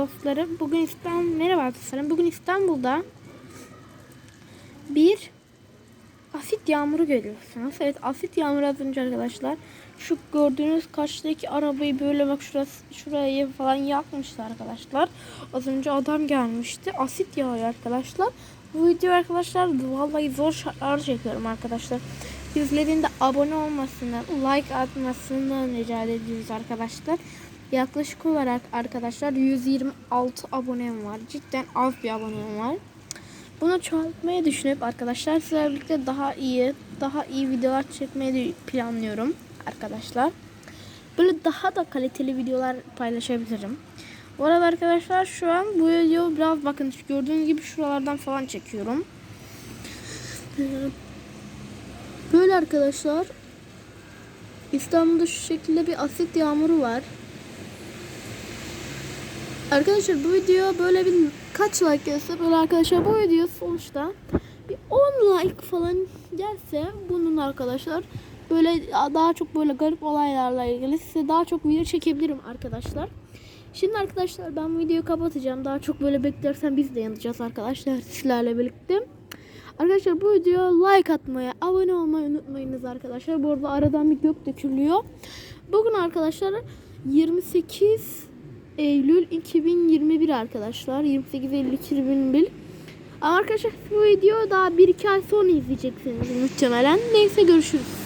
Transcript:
dostlarım. Bugün İstanbul merhaba dostlarım. Bugün İstanbul'da bir asit yağmuru görüyorsunuz. Evet asit yağmuru az önce arkadaşlar. Şu gördüğünüz karşıdaki arabayı böyle bak şurası şurayı falan yakmıştı arkadaşlar. Az önce adam gelmişti. Asit yağıyor arkadaşlar. Bu video arkadaşlar vallahi zor şartlar çekiyorum arkadaşlar. Bizlerin de abone olmasını, like atmasını rica ediyoruz arkadaşlar. Yaklaşık olarak arkadaşlar 126 abonem var. Cidden az bir abonem var. Bunu çoğaltmayı düşünüp arkadaşlar sizlerle birlikte daha iyi, daha iyi videolar çekmeyi planlıyorum arkadaşlar. Böyle daha da kaliteli videolar paylaşabilirim. Bu arada arkadaşlar şu an bu video biraz bakın gördüğünüz gibi şuralardan falan çekiyorum. Böyle arkadaşlar İstanbul'da şu şekilde bir asit yağmuru var. Arkadaşlar bu video böyle bir kaç like gelse böyle arkadaşlar bu video sonuçta bir 10 like falan gelse bunun arkadaşlar böyle daha çok böyle garip olaylarla ilgili size daha çok video çekebilirim arkadaşlar. Şimdi arkadaşlar ben bu videoyu kapatacağım. Daha çok böyle beklersen biz de yanacağız arkadaşlar sizlerle birlikte. Arkadaşlar bu videoya like atmayı, abone olmayı unutmayınız arkadaşlar. Bu arada aradan bir gök dökülüyor. Bugün arkadaşlar 28 Eylül 2021 arkadaşlar. 28 Eylül 2021. Ama arkadaşlar bu video daha 1-2 ay sonra izleyeceksiniz muhtemelen. Neyse görüşürüz.